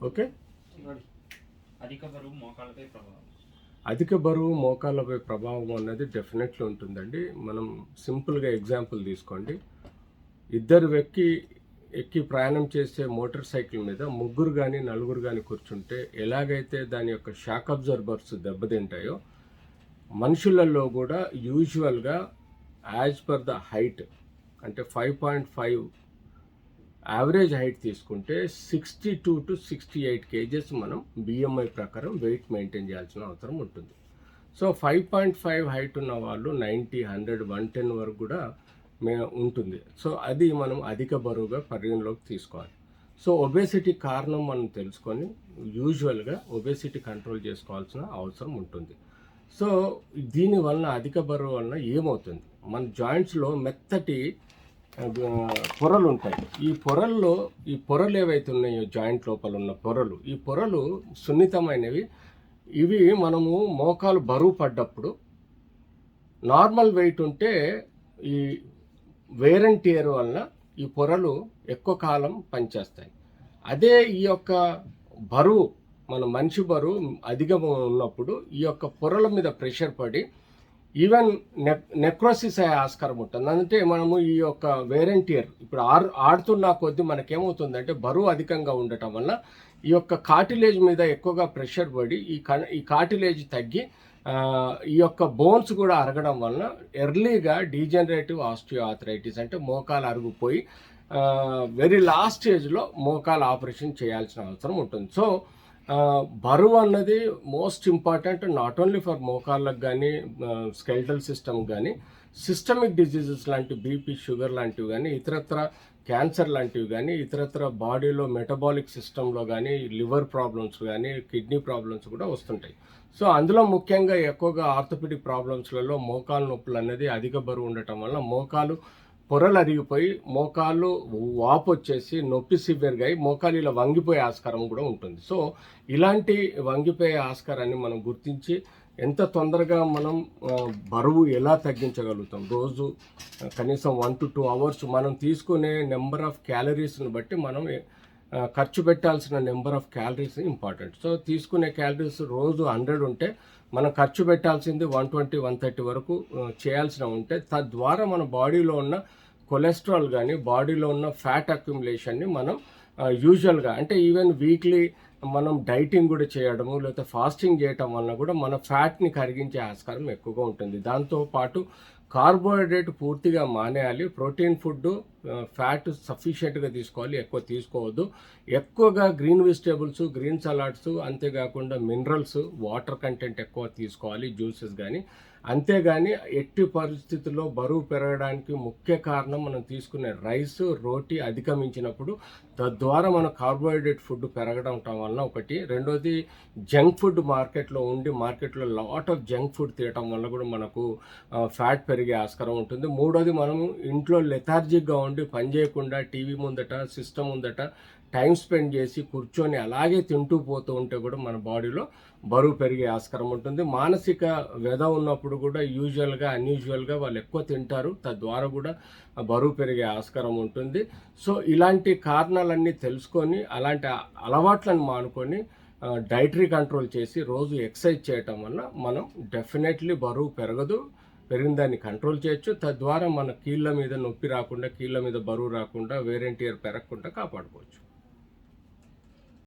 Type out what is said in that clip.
Okay? అధిక బరువు మోకాళ్ళపై ప్రభావం. అధిక బరువు మోకాళ్ళపై ప్రభావం అన్నది డెఫినెట్లీ ఉంటుందండి. మనం సింపుల్గా ఎగ్జాంపుల్ తీసుకోండి. ఇద్దరు వ్యక్తి ఎక్కి ప్రయాణం చేసే మోటార్ సైకిల్ మీద ముగ్గురు కానీ నలుగురు కానీ కూర్చుంటే ఎలాగైతే దాని యొక్క షాక్ అబ్జర్బర్స్ దెబ్బతింటాయో మనుషులలో కూడా యూజువల్గా యాజ్ పర్ ద హైట్ అంటే five point five average height తీసుకుంటే sixty two to sixty eight kgs మనం బిఎంఐ ప్రకారం వెయిట్ మెయింటైన్ చేయాల్సిన అవసరం ఉంటుంది. So five point five height ఉన్న వాళ్ళు నైంటీ హండ్రెడ్ వన్ టెన్ వరకు కూడా మే ఉంటుంది. సో అది మనం అధిక బరువుగా పరిగణలోకి తీసుకోవాలి. సో ఒబేసిటీ కారణం మనం తెలుసుకొని యూజువల్గా ఒబేసిటీ కంట్రోల్ చేసుకోవాల్సిన అవసరం ఉంటుంది. సో దీనివలన అధిక బరువు వలన ఏమవుతుంది? మన జాయింట్స్లో మెత్తటి పొరలు ఉంటాయి. ఈ పొరల్లో ఈ పొరలు ఏవైతే ఉన్నాయో జాయింట్ లోపల ఉన్న పొరలు ఈ పొరలు సున్నితమైనవి. ఇవి మనము మోకాలు బరువు పడ్డప్పుడు నార్మల్ వెయిట్ ఉంటే ఈ వేర్ అండ్ టీయర్ వలన ఈ పొరలు ఎక్కువ కాలం పనిచేస్తాయి. అదే ఈ యొక్క బరువు మన మనిషి బరువు అధికం ఉన్నప్పుడు ఈ యొక్క పొరల మీద ప్రెషర్ పడి ఈవెన్ నెక్ నెక్రోసిస్ అయ్యే ఆస్కారం ఉంటుంది. అంటే మనము ఈ యొక్క వేరెంటియర్ ఇప్పుడు ఆడు ఆడుతున్న కొద్దీ మనకేమవుతుందంటే బరువు అధికంగా ఉండటం వల్ల ఈ యొక్క కాటిలేజ్ మీద ఎక్కువగా ప్రెషర్ పడి ఈ క ఈ కాటిలేజ్ తగ్గి ఈ యొక్క బోన్స్ కూడా అరగడం వలన ఎర్లీగా డీజనరేటివ్ ఆస్టియో ఆథరైటిస్ అంటే మోకాలు అరుగుపోయి వెరీ లాస్ట్ స్టేజ్లో మోకాలు ఆపరేషన్ చేయాల్సిన అవసరం ఉంటుంది. సో బరువు అన్నది most important not only for మోకాళ్ళకు కానీ స్కెల్టల్ సిస్టమ్ కానీ సిస్టమిక్ డిజీజెస్ లాంటి బీపీ షుగర్ లాంటివి కానీ ఇతరత్ర క్యాన్సర్ లాంటివి కానీ ఇతరత్ర బాడీలో మెటబాలిక్ సిస్టంలో కానీ లివర్ ప్రాబ్లమ్స్ కానీ కిడ్నీ ప్రాబ్లమ్స్ కూడా వస్తుంటాయి. సో అందులో ముఖ్యంగా ఎక్కువగా ఆర్థోపెడిక్ ప్రాబ్లమ్స్లలో మోకాలు నొప్పులు అనేది అధిక బరువు ఉండటం వల్ల మోకాలు పొరలు అరిగిపోయి మోకాళ్ళు వాపు వచ్చేసి నొప్పి సివియర్గా అయి మోకాలు ఇలా వంగిపోయే ఆస్కారం కూడా ఉంటుంది. సో ఇలాంటి వంగిపోయే ఆస్కారాన్ని మనం గుర్తించి ఎంత తొందరగా మనం బరువు ఎలా తగ్గించగలుగుతాం? రోజు కనీసం వన్ టు టూ అవర్స్ మనం తీసుకునే నెంబర్ ఆఫ్ క్యాలరీస్ని బట్టి మనం ఖర్చు పెట్టాల్సిన number of calories important so తీసుకునే క్యాలరీస్ రోజు హండ్రెడ్ ఉంటే మనం ఖర్చు పెట్టాల్సింది వన్ ట్వంటీ వన్ థర్టీ వరకు చేయాల్సిన ఉంటే తద్వారా మన బాడీలో ఉన్న కొలెస్ట్రాల్ కానీ బాడీలో ఉన్న ఫ్యాట్ అక్యుములేషన్ని మనం యూజువల్గా అంటే ఈవెన్ వీక్లీ మనం డైటింగ్ కూడా చేయడము లేకపోతే ఫాస్టింగ్ చేయటం వలన కూడా మన ఫ్యాట్ని కరిగించే ఆస్కారం ఎక్కువగా ఉంటుంది. దాంతో పాటు కార్బోహైడ్రేట్ పూర్తిగా మానేయాలి. ప్రోటీన్ ఫుడ్ ఫ్యాట్ సఫిషియెంట్గా తీసుకోవాలి. ఎక్కువ తీసుకోవద్దు. ఎక్కువగా గ్రీన్ వెజిటేబుల్స్ గ్రీన్ సలాడ్స్ అంతేకాకుండా మినరల్స్ వాటర్ కంటెంట్ ఎక్కువ తీసుకోవాలి జ్యూసెస్ కానీ అంతేగాని ఎట్టి పరిస్థితుల్లో బరువు పెరగడానికి ముఖ్య కారణం మనం తీసుకునే రైస్ రోటీ అధిగమించినప్పుడు తద్వారా మన కార్బోహైడ్రేట్ ఫుడ్ పెరగడం వలన ఒకటి. రెండోది జంక్ ఫుడ్ మార్కెట్లో ఉండి మార్కెట్లో లాట్ ఆఫ్ జంక్ ఫుడ్ తినటం వల్ల కూడా మనకు ఫ్యాట్ పెరిగే ఆస్కారం ఉంటుంది. మూడోది మనం ఇంట్లో లెథార్జిక్గా ఉండి పని చేయకుండా టీవీ ముందట సిస్టమ్ ముందట టైం స్పెండ్ చేసి కూర్చొని అలాగే తింటూ పోతూ ఉంటే కూడా మన బాడీలో బరువు పెరిగే ఆస్కారం ఉంటుంది. మానసిక వ్యధ ఉన్నప్పుడు కూడా యూజువల్గా అన్యూజువల్గా వాళ్ళు ఎక్కువ తింటారు. తద్వారా కూడా బరువు పెరిగే ఆస్కారం ఉంటుంది. సో ఇలాంటి కారణాలన్నీ తెలుసుకొని అలాంటి అలవాట్లను మానుకొని డైటరీ కంట్రోల్ చేసి రోజు ఎక్సర్సైజ్ చేయటం వల్ల మనం డెఫినెట్లీ బరువు పెరగదు పెరిగిన దాన్ని కంట్రోల్ చేయొచ్చు. తద్వారా మన కీళ్ళ మీద నొప్పి రాకుండా కీళ్ళ మీద బరువు రాకుండా వేరెంటియర్ పెరగకుండా కాపాడుకోవచ్చు.